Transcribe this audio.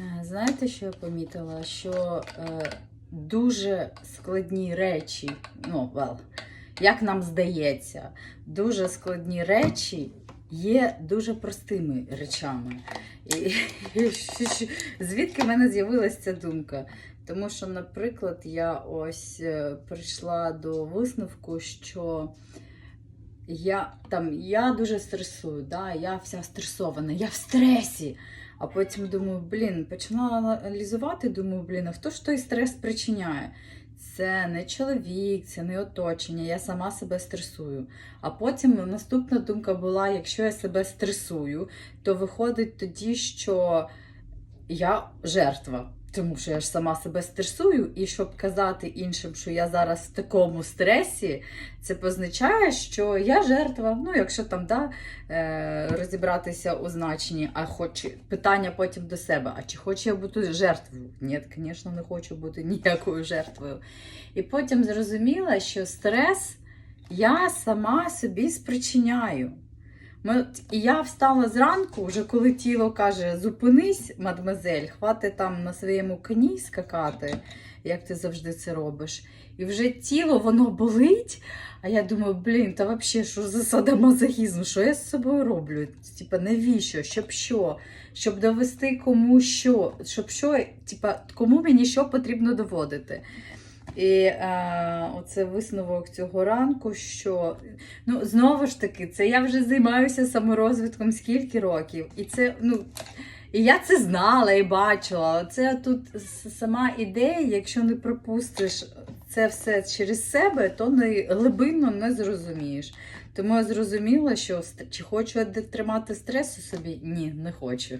Е, Знаєте, що я помітила? Що е, дуже складні речі, ну, well, як нам здається, дуже складні речі є дуже простими речами. І, звідки в мене з'явилася ця думка? Тому що, наприклад, я ось е, прийшла до висновку, що я там я дуже стресую, да, я вся стресована, я в стресі. А потім думаю, блін, починала аналізувати, думаю, блін, а хто ж той стрес причиняє? Це не чоловік, це не оточення, я сама себе стресую. А потім наступна думка була: якщо я себе стресую, то виходить тоді, що я жертва. Тому що я ж сама себе стресую, і щоб казати іншим, що я зараз в такому стресі, це позначає, що я жертва. Ну, якщо там да, е, розібратися у значенні, а хоч питання потім до себе: а чи хочу я бути жертвою? Ні, звісно, не хочу бути ніякою жертвою. І потім зрозуміла, що стрес я сама собі спричиняю. І я встала зранку, вже коли тіло каже: зупинись, мадмезель, хвати там на своєму коні скакати, як ти завжди це робиш. І вже тіло воно болить. А я думаю, блін, та взагалі, що за садомазохізм? Що я з собою роблю? Типа, навіщо? Щоб що? Щоб довести кому що? Щоб що, типа, кому мені що потрібно доводити? І е, оце висновок цього ранку, що ну, знову ж таки, це я вже займаюся саморозвитком скільки років. І це, ну, і я це знала і бачила. Це тут сама ідея, якщо не пропустиш це все через себе, то не глибинно не зрозумієш. Тому я зрозуміла, що чи хочу я тримати стрес у собі? Ні, не хочу.